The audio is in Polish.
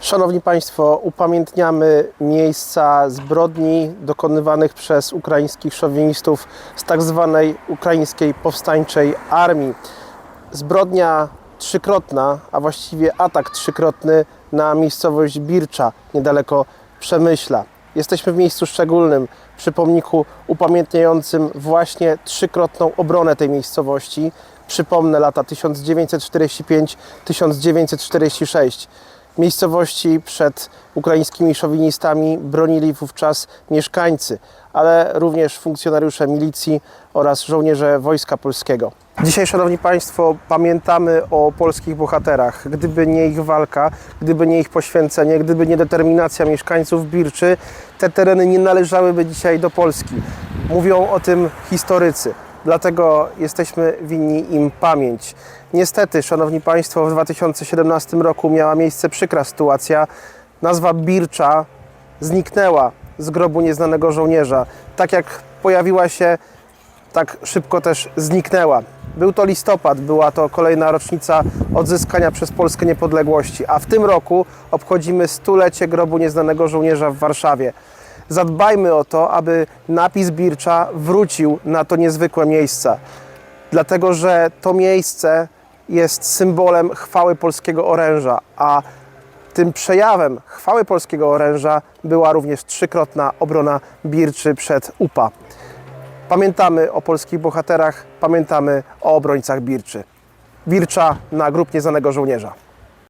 Szanowni Państwo, upamiętniamy miejsca zbrodni dokonywanych przez ukraińskich szowinistów z tak zwanej ukraińskiej powstańczej armii. Zbrodnia trzykrotna, a właściwie atak trzykrotny na miejscowość Bircza, niedaleko Przemyśla. Jesteśmy w miejscu szczególnym, przy pomniku upamiętniającym właśnie trzykrotną obronę tej miejscowości. Przypomnę lata 1945-1946. Miejscowości przed ukraińskimi szowinistami bronili wówczas mieszkańcy, ale również funkcjonariusze milicji oraz żołnierze Wojska Polskiego. Dzisiaj, Szanowni Państwo, pamiętamy o polskich bohaterach. Gdyby nie ich walka, gdyby nie ich poświęcenie, gdyby nie determinacja mieszkańców Birczy, te tereny nie należałyby dzisiaj do Polski. Mówią o tym historycy. Dlatego jesteśmy winni im pamięć. Niestety, Szanowni Państwo, w 2017 roku miała miejsce przykra sytuacja. Nazwa Bircza zniknęła z grobu nieznanego żołnierza. Tak jak pojawiła się, tak szybko też zniknęła. Był to listopad, była to kolejna rocznica odzyskania przez Polskę niepodległości, a w tym roku obchodzimy stulecie grobu nieznanego żołnierza w Warszawie. Zadbajmy o to, aby napis Bircza wrócił na to niezwykłe miejsce, dlatego że to miejsce jest symbolem chwały polskiego oręża, a tym przejawem chwały polskiego oręża była również trzykrotna obrona Birczy przed UPA. Pamiętamy o polskich bohaterach, pamiętamy o obrońcach Birczy. Bircza na grób nieznanego żołnierza.